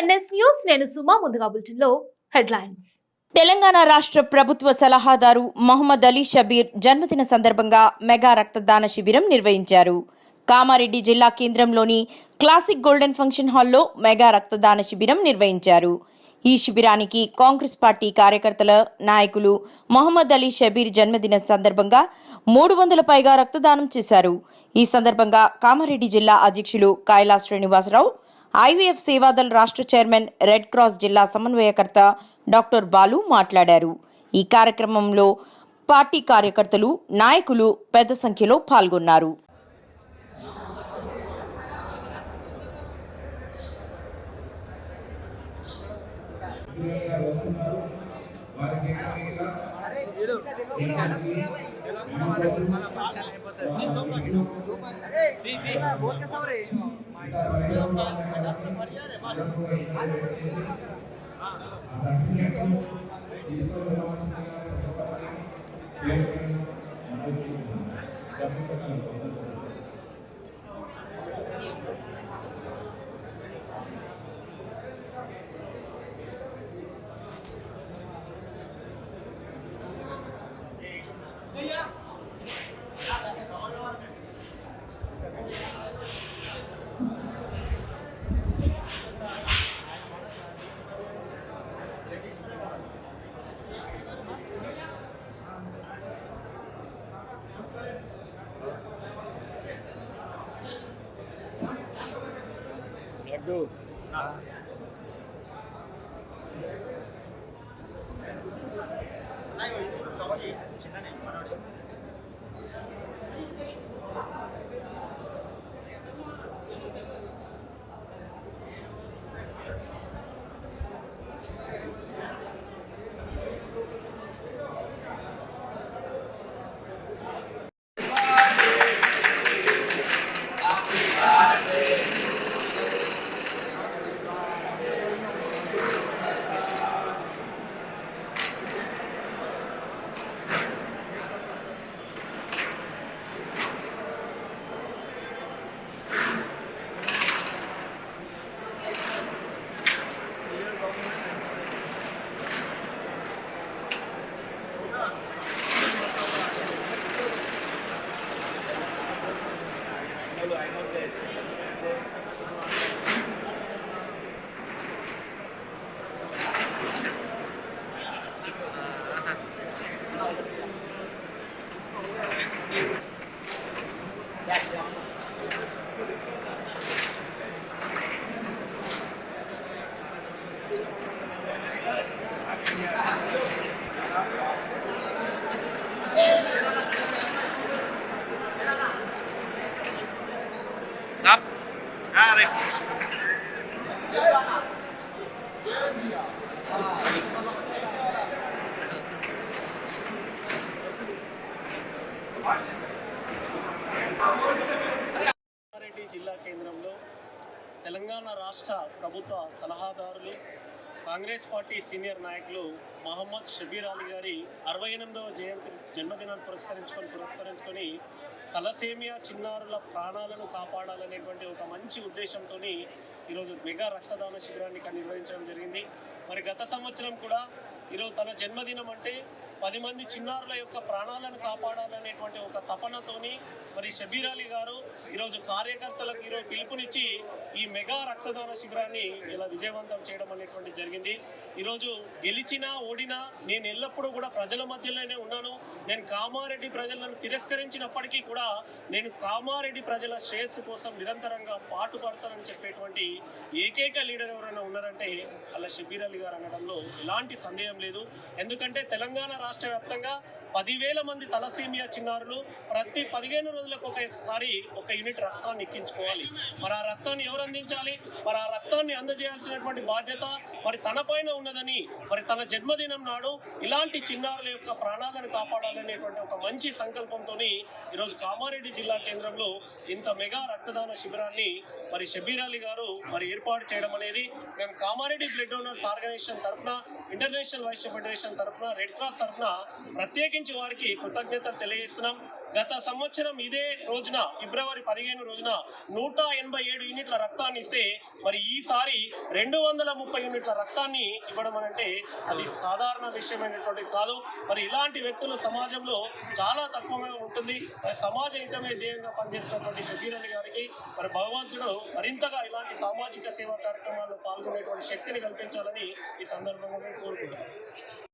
NS news నేను సుమా ముందుగా బులెటిన్లో హెడ్లైన్స్. తెలంగాణ రాష్ట్ర ప్రభుత్వ సలహాదారు మహమ్మద్ అలీ షబీర్ జన్మదిన సందర్భంగా మెగా రక్తదాన శిబిరం నిర్వహించారు. కామారెడ్డి జిల్లా కేంద్రంలోని క్లాసిక్ గోల్డెన్ ఫంక్షన్ హాల్లో మెగా రక్తదాన శిబిరం నిర్వహించారు. ఈ శిబిరానికి కాంగ్రెస్ పార్టీ కార్యకర్తల నాయకులు మొహమ్మద్ అలీ షబీర్ జన్మదిన సందర్భంగా మూడు వందల పైగా రక్తదానం చేశారు. ఈ సందర్భంగా కామారెడ్డి జిల్లా అధ్యక్షులు కైలాస్ శ్రీనివాసరావు ఐవీఎఫ్ సేవాదల్ రాష్ట్ర చైర్మన్ రెడ్ క్రాస్ జిల్లా సమన్వయకర్త డాక్టర్ బాలు మాట్లాడారు. ఈ కార్యక్రమంలో పార్టీ కార్యకర్తలు నాయకులు పెద్ద సంఖ్యలో పాల్గొన్నారు. Solo que en la primaria era malo. Ah, ah. tư à. 아이고 이거 그럼 가만히 지나네 말하래 Arek. Rangareddy జిల్లా కేంద్రంలో తెలంగాణ రాష్ట్ర ప్రభుత్వ సలహాదారులు కాంగ్రెస్ పార్టీ సీనియర్ నాయకులు మహమ్మద్ షబీర్ అలీ గారి అరవై ఎనిమిదవ జయంతి జన్మదినాన్ని పురస్కరించుకొని పురస్కరించుకొని తలసేమియా చిన్నారుల ప్రాణాలను కాపాడాలనేటువంటి ఒక మంచి ఉద్దేశంతో ఈరోజు మెగా రక్తదాన శిబిరాన్ని ఇక్కడ నిర్వహించడం జరిగింది. మరి గత సంవత్సరం కూడా ఈరోజు తన జన్మదినం అంటే పది మంది చిన్నారుల యొక్క ప్రాణాలను కాపాడాలనేటువంటి ఒక తపనతోని మరి షబీర్ అలీ గారు ఈరోజు కార్యకర్తలకు ఈరోజు పిలుపునిచ్చి ఈ మెగా రక్తదాన శిబిరాన్ని ఇలా విజయవంతం చేయడం అనేటువంటి జరిగింది. ఈరోజు గెలిచినా ఓడినా నేను ఎల్లప్పుడూ కూడా ప్రజల మధ్యలోనే ఉన్నాను. నేను కామారెడ్డి ప్రజలను తిరస్కరించినప్పటికీ కూడా నేను కామారెడ్డి ప్రజల శ్రేయస్సు కోసం నిరంతరంగా పాటుపడతానని చెప్పేటువంటి ఏకైక లీడర్ ఎవరైనా ఉన్నారంటే అలా షబీర్ అలీ గారు అనడంలో ఎలాంటి సందేహం లేదు. ఎందుకంటే తెలంగాణ రాష్ట్ర వ్యాప్తంగా పదివేల మంది తలసీమియా చిన్నారులు ప్రతి పదిహేను రోజులకు ఒకసారి ఒక యూనిట్ రక్తాన్ని ఎక్కించుకోవాలి. మరి ఆ రక్తాన్ని ఎవరు అందించాలి? మరి ఆ రక్తాన్ని అందజేయాల్సినటువంటి బాధ్యత మరి తన పైన ఉన్నదని మరి తన జన్మదినం నాడు ఇలాంటి చిన్నారుల యొక్క ప్రాణాలను కాపాడాలనేటువంటి ఒక మంచి సంకల్పంతో ఈరోజు కామారెడ్డి జిల్లా కేంద్రంలో ఇంత మెగా రక్తదాన శిబిరాన్ని మరి షబీర్ అలీ గారు మరి ఏర్పాటు చేయడం అనేది మేము కామారెడ్డి బ్లడ్ డోనర్స్ ఆర్గనైజేషన్ తరఫున ఇంటర్నేషనల్ వైశ్య ఫెడరేషన్ తరఫున రెడ్ క్రాస్ తరఫున ప్రత్యేకించి ప్రత్యేకించి వారికి కృతజ్ఞతలు తెలియజేస్తున్నాం. గత సంవత్సరం ఇదే రోజున ఫిబ్రవరి పదిహేను రోజున నూట ఎనభై ఏడు యూనిట్ల రక్తాన్ని ఇస్తే మరి ఈసారి రెండు వందల ముప్పై యూనిట్ల రక్తాన్ని ఇవ్వడం అంటే అది సాధారణ విషయమైనటువంటి కాదు. మరి ఇలాంటి వ్యక్తులు సమాజంలో చాలా తక్కువగా ఉంటుంది. మరి సమాజ హితమే ధ్యేయంగా పనిచేస్తున్నటువంటి షబీర్ అలీ గారికి మరి భగవంతుడు మరింతగా ఇలాంటి సామాజిక సేవా కార్యక్రమాల్లో పాల్గొనేటువంటి శక్తిని కల్పించాలని ఈ సందర్భంగా కోరుకుంటున్నాను